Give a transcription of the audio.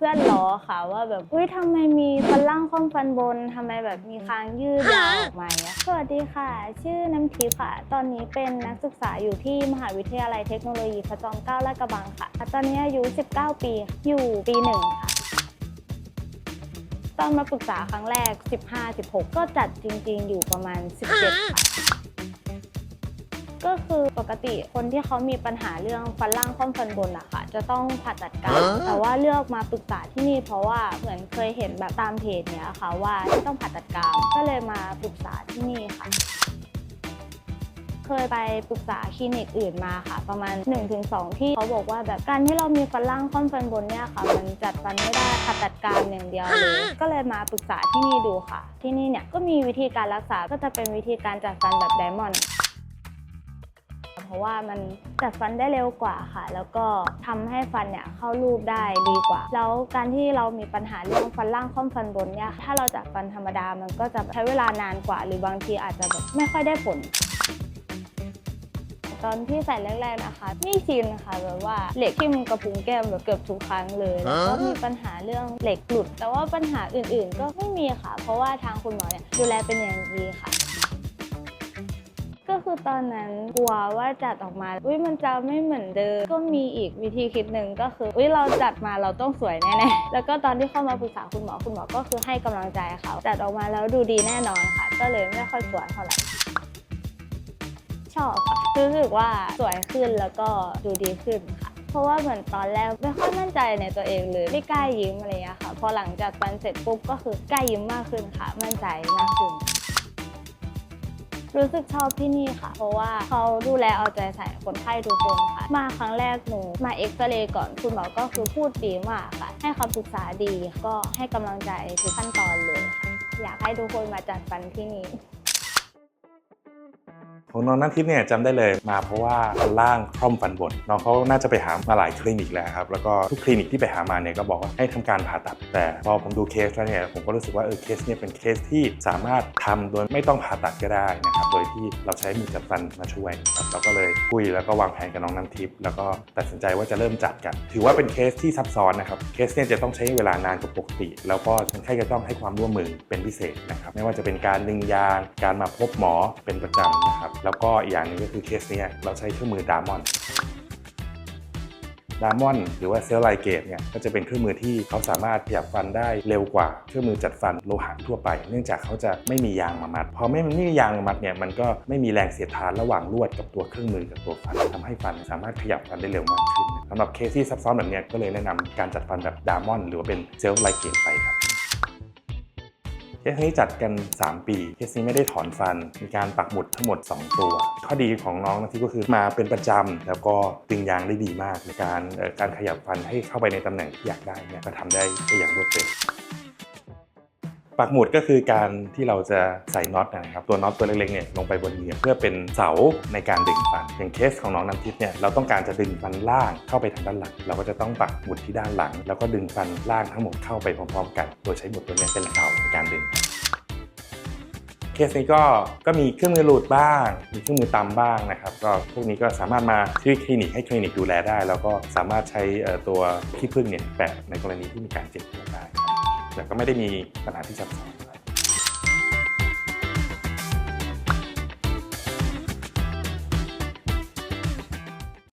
เพื่อนล้อค่ะว่าแบบอุ้ยทำไมมีฟันล่างค่อมฟันบนทำไมแบบมีคางยืดยาวออกมาเนี่ยสวัสดีค่ะ ชื่อน้ำทิพย์ค่ะ ตอนนี้เป็นนักศึกษาอยู่ที่มหาวิทยาลัยเทคโนโลยีพระจอมเกล้าลาดกระบังค่ะ ตอนนี้อายุ 19 ปีอยู่ปีหนึ่งค่ะตอนมาปรึกษาครั้งแรก 15-16 ก็จัดจริง ๆ อยู่ประมาณ 17 ค่ะ ก็คือปกติคนที่เขามีปัญหาเรื่องฟันล่างค่อมฟันบนอะค่ะ จะต้องผ่าตัดกรามแต่ว่าเลือกมาปรึกษาที่นี่เพราะว่าเหมือนเคยเห็นแบบตามเพจเนี้ยค่ะว่าที่ต้องผ่าตัดกรามก็เลยมาปรึกษาที่นี่ค่ะ เคยไปปรึกษาคลินิกอื่นมาค่ะ ประมาณ 1-2 ที่เขาบอกว่าแบบการที่เรามีฟันล่างค่อมฟันบนเนี่ยค่ะ มันจัดฟันไม่ได้ผ่าตัดกรามอย่างเดียวเลย ก็เลยมาปรึกษาที่นี่ดูค่ะ ที่นี่เนี่ยก็มีวิธีการรักษาก็จะเป็นวิธีการจัดฟันแบบไดมอนด์ เพราะว่ามันจัดฟันได้เร็วกว่าค่ะ แล้วก็ทำให้ฟันเนี่ยเข้ารูปได้ดีกว่า แล้วการที่เรามีปัญหาเรื่องฟันล่างค่อมฟันบนเนี่ยถ้าเราจัดฟันธรรมดามันก็จะใช้เวลานานกว่า หรือบางทีอาจจะแบบไม่ค่อยได้ผลตอนที่ใส่แรกๆนะคะ ไม่ชินค่ะแบบว่าเหล็กที่มันกระพุ้งแก้มแบบเกือบทุกครั้งเลยแล้วก็มีปัญหาเรื่องเหล็กหลุด แต่ว่าปัญหาอื่นๆ ก็ไม่มีค่ะ เพราะว่าทางคุณหมอเนี่ยดูแลเป็นอย่างดีค่ะ ก็คือตอนนั้นก ลัวว่าจัดออกมา อุ้ยมันจะไม่เหมือนเดิม ก็มีอีกวิธีคิดหนึ่งก็คือ อุ้ยเราจัดมาเราต้องสวยแน่ๆ แล้วก็ตอนที่เข้ามาปรึกษาคุณหมอคุณหมอก็คือให้กำลังใจเขาจัดออกมาแล้วดูดีแน่นอนค่ะ ก็เลยไม่ค่อยกลัวเท่าไหร่ชอบค่ะรู้สึกว่าสวยขึ้นแล้วก็ดูดีขึ้นค่ะเพราะว่าเหมือนตอนแรกไม่ค่อยมั่นใจในตัวเองเลยไม่กล้ายิ้มอะไรอย่างเงี้ยค่ะ พอหลังจากฟันเสร็จปุ๊บก็คือกล้ายิ้มมากขึ้นค่ะ มั่นใจมากขึ้น รู้สึกชอบที่นี่ค่ะ เพราะว่าเขาดูแลเอาใจใส่คนไข้ทุกคนค่ะ มาครั้งแรกหนูมาเอ็กซเรย์ก่อนคุณหมอก็คือพูดดีมากค่ะ ให้คำปรึกษาดีก็ให้กำลังใจทุกขั้นตอนเลย อยากให้ทุกคนมาจัดฟันที่นี่ของน้องนัททิพย์เนี่ยจำได้เลยมาเพราะว่าฟันล่างคล่อมฟันบนน้องเขาน่าจะไปหามาหลายคลินิกแล้วครับแล้วก็ทุกคลินิกที่ไปหามาเนี่ยก็บอกว่าให้ทำการผ่าตัด แต่พอผมดูเคสแล้วเนี่ยผมก็รู้สึกว่าเออเคสเนี่ยเป็นเคสที่สามารถทำโดยไม่ต้องผ่าตัดก็ได้นะครับโดยที่เราใช้มือจัดฟันมาช่วยนะครับเราก็เลยคุยแล้วก็วางแผนกับน้องน้ำทิพย์แล้วก็ตัดสินใจว่าจะเริ่มจัดกัน ถือว่าเป็นเคสที่ซับซ้อนนะครับเคสเนี่ยจะต้องใช้เวลานานกว่าปกติ แล้วก็คนไข้จะต้องให้ความร่วมมือเป็นพิเศษนะครับไม่ว่าจะเป็นการดึงยางการมาพบหมอเป็นประจำนะครับแล้วก็อีกอย่างหนึงก็คือเคสเนี้ยเราใช้เครื่องมือดามอน ดามอนหรือว่าเซลล์ไลเกตเนี่ยก็จะเป็นเครื่องมือที่เขาสามารถขยับฟันได้เร็วกว่าเครื่องมือจัดฟันโลหะทั่วไป เนื่องจากเขาจะไม่มียางมามัด พอไม่มียางมามัดเนี่ยมันก็ไม่มีแรงเสียดทานระหว่างลวดกับตัวเครื่องมือกับตัวฟันทำให้ฟันสามารถขยับฟันได้เร็วมากขึ้นสำหรับเคสที่ซับซ้อนแบบนี้ก็เลยแนะนำการจัดฟันแบบดามอนหรือว่าเป็นเซลล์ไลเกตไปครับ เคสนี้จัดกัน 3 ปีเคสนี้ไม่ได้ถอนฟัน มีการปักหมุดทั้งหมด 2 ตัว ข้อดีของน้องนะที่ก็คือมาเป็นประจำแล้วก็ดึงยางได้ดีมากในการการขยับฟันให้เข้าไปในตำแหน่งที่อยากได้เนี่ยก็ทำได้ได้อย่างรวดเร็ว ปักหมุดก็คือการที่เราจะใส่น็อตนะครับตัวน็อตตัวเล็กๆเนี่ยลงไปบนเหยื่อเพื่อเป็นเสาในการดึงฟัน อย่างเคสของน้องน้ำทิพย์เนี่ยเราต้องการจะดึงฟันล่างเข้าไปทางด้านหลัง เราก็จะต้องปักหมุดที่ด้านหลัง แล้วก็ดึงฟันล่างทั้งหมดเข้าไปพร้อมๆ กัน โดยใช้หมุดตัวนี้เป็นเสาในการดึงเคสนี้ก็ก็มีเครื่องมือหลุดบ้าง มีเครื่องมือตำบ้างนะครับ ก็พวกนี้ก็สามารถมาที่คลินิกให้คลินิกดูแลได้ แล้วก็สามารถใช้ตัวขี้ผึ้งเนี่ยแปะในกรณีที่มีการเจ็บตัวได้ แต่ก็ไม่ได้มีปัญหาที่ซับซ้อน